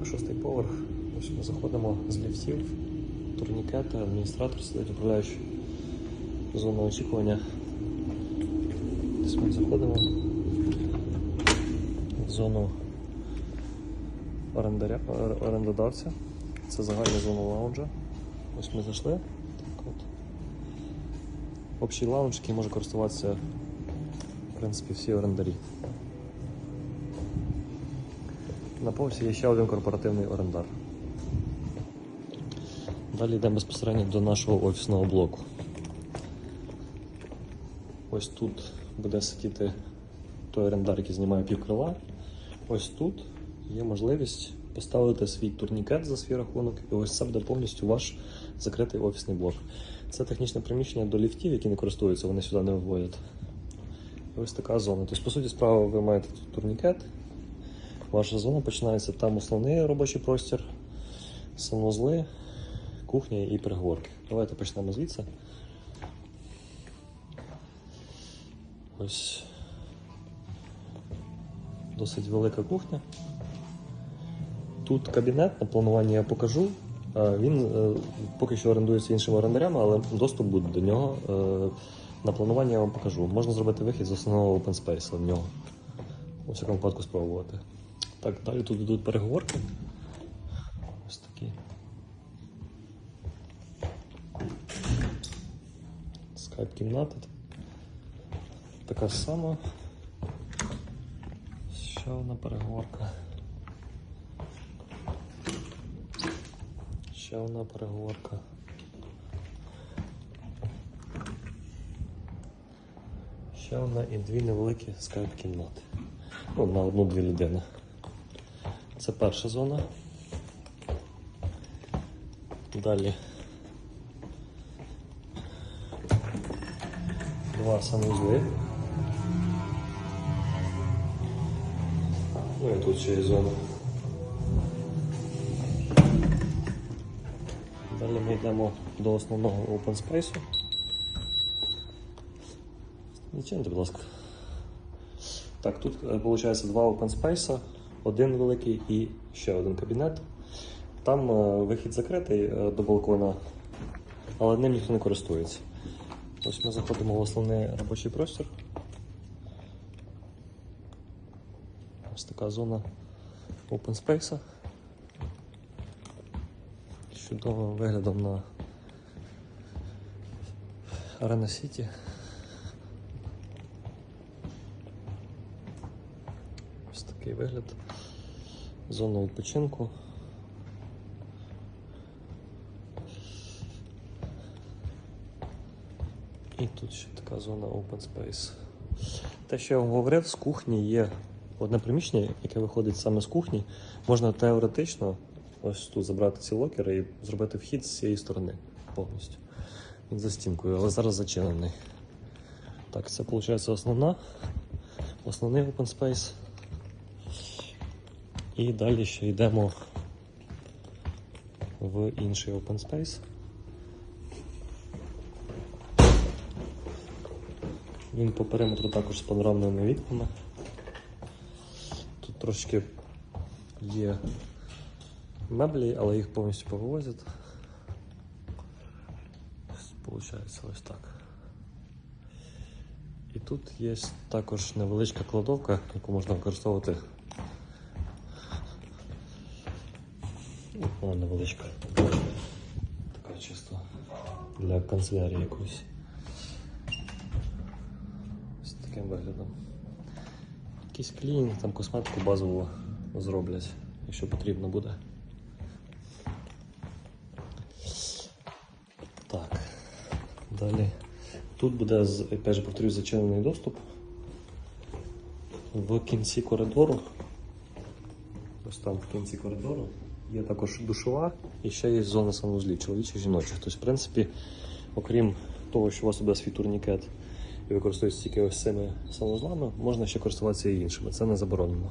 Так, шостий поверх. Ось ми заходимо з ліфтів, турнікети, адміністратор сидить, управляючий зону очікування. Ось ми заходимо в зону орендаря, орендодавця. Це загальна зона лаунжа. Ось ми зайшли. Так от. Общий лаунж, який може користуватися в принципі всі орендарі. На є ще один корпоративний орендар. Далі йдемо безпосередньо до нашого офісного блоку. Ось тут буде сидіти той орендар, який знімає півкрила. Ось тут є можливість поставити свій турнікет за свій рахунок, і ось це буде повністю ваш закритий офісний блок. Це технічне приміщення до ліфтів, які не користуються, вони сюди не виводять. І ось така зона. Тобто, по суті, справа ви маєте тут турнікет. Ваша зона починається там основний робочий простір, санвузли, кухня і переговорки. Давайте почнемо звідси. Ось досить велика кухня. Тут кабінет на планування я покажу. Він е, поки що орендується іншими орендарями, але доступ буде до нього. Е, На планування я вам покажу. Можна зробити вихід з основного open space в нього. У всякому випадку спробувати. Так, далі тут йдуть переговорки. Ось такі. Скайп-кімната. Така сама. Ще одна переговорка. Ще одна переговорка. Ще одна і дві невеликі скайп-кімнати. Ну, на одну-дві людини. Це перша зона. Далі. Два санузли. Ну і тут ще є зона. Далі ми йдемо до основного open space. Відчиньте, будь ласка. Так, тут виходить два open space, один великий і ще один кабінет. Там е, вихід закритий е, до балкона, але ним ніхто не користується. Ось ми заходимо в основний робочий простір. Ось така зона open space. Чудовим виглядом на Арена Сіті. Ось такий вигляд. Зона відпочинку. І тут ще така зона open space. Те, що я вам говорив, з кухні є одне приміщення, яке виходить саме з кухні. Можна теоретично ось тут забрати ці локери і зробити вхід з цієї сторони повністю. Він за стінкою, але зараз зачинений. Так, це виходить основна, основний open space. І далі ще йдемо в інший open space. Він по периметру також з панорамними вікнами. Тут трошки є меблі, але їх повністю повивозять. Получається ось так. І тут є також невеличка кладовка, яку можна використовувати. Вона невеличка. Така чисто для канцелярії якоїсь. З таким виглядом. Якийсь клінінг, там косметику базову зроблять, якщо потрібно буде. Так. Далі. Тут буде, опять же, повторюсь, зачинений доступ. В кінці коридору. Ось там в кінці коридору є також душова і ще є зона санузлів, чоловічих і жіночі. Тобто, в принципі, окрім того, що у вас буде свій турнікет і використовується тільки ось цими санузлами, можна ще користуватися і іншими. Це не заборонено.